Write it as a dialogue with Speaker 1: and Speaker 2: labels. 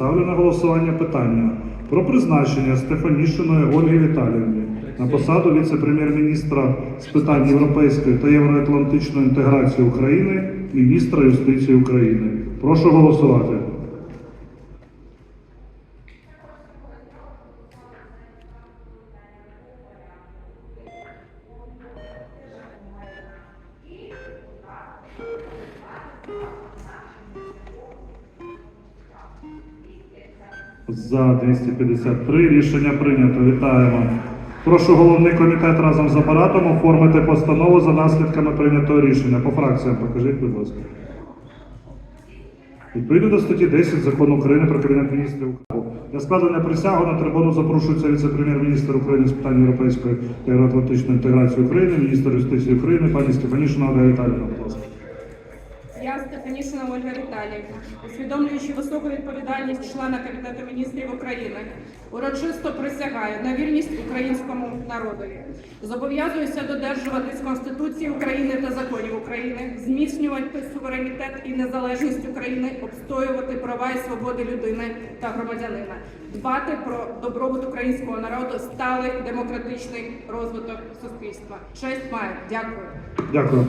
Speaker 1: ставлю на голосування питання про призначення Стефанішиної Ольги Віталіївни на посаду віце-прем'єр-міністра з питань європейської та євроатлантичної інтеграції України, міністра юстиції України. Прошу голосувати. За 253 рішення прийнято. Вітаємо. Прошу головний комітет разом з апаратом оформити постанову за наслідками прийнятого рішення. По фракціям покажіть, будь ласка. Відповідно до статті 10 закону України про Кабінет міністрів України. Для складення присягу на трибуну запрошується віце-прем'єр-міністр України з питань європейської та євроатлантичної інтеграції України, міністр юстиції України, пані Стефанішина Ольга Віталіївна. Будь ласка.
Speaker 2: Я Стефанішина Ольга Віталіївна, усвідомлюючи високу відповідальність члена Кабінету міністрів України, урочисто присягаю на вірність українському народові. Зобов'язуюся додержуватись Конституції України та законів України, зміцнювати суверенітет і незалежність України, обстоювати права і свободи людини та громадянина, дбати про добробут українського народу, сталий демократичний розвиток суспільства. Честь маю. Дякую.
Speaker 1: Дякую.